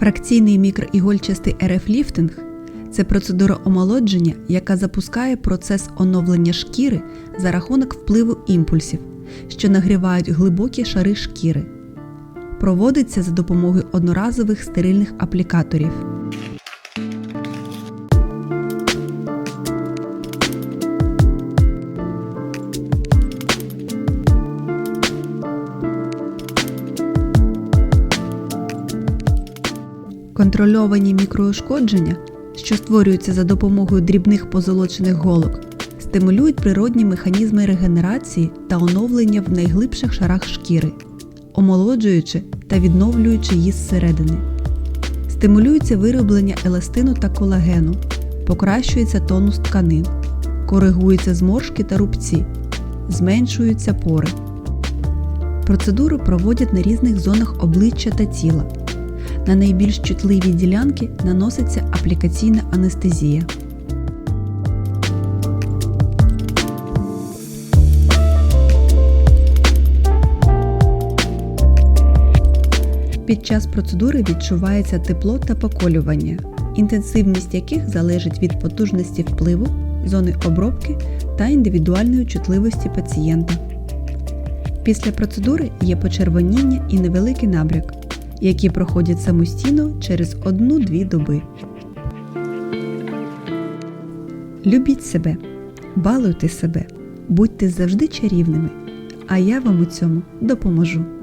Фракційний мікроігольчастий РФ-ліфтинг це процедура омолодження, яка запускає процес оновлення шкіри за рахунок впливу імпульсів, що нагрівають глибокі шари шкіри. Проводиться за допомогою одноразових стерильних аплікаторів. Контрольовані мікроушкодження, що створюються за допомогою дрібних позолочених голок, стимулюють природні механізми регенерації та оновлення в найглибших шарах шкіри, омолоджуючи та відновлюючи її зсередини. Стимулюється вироблення еластину та колагену, покращується тонус тканин, коригуються зморшки та рубці, зменшуються пори. Процедуру проводять на різних зонах обличчя та тіла. На найбільш чутливі ділянки наноситься аплікаційна анестезія. Під час процедури відчувається тепло та поколювання, інтенсивність яких залежить від потужності впливу, зони обробки та індивідуальної чутливості пацієнта. Після процедури є почервоніння і невеликий набряк, які проходять самостійно через 1-2 доби. Любіть себе, балуйте себе, будьте завжди чарівними, а я вам у цьому допоможу.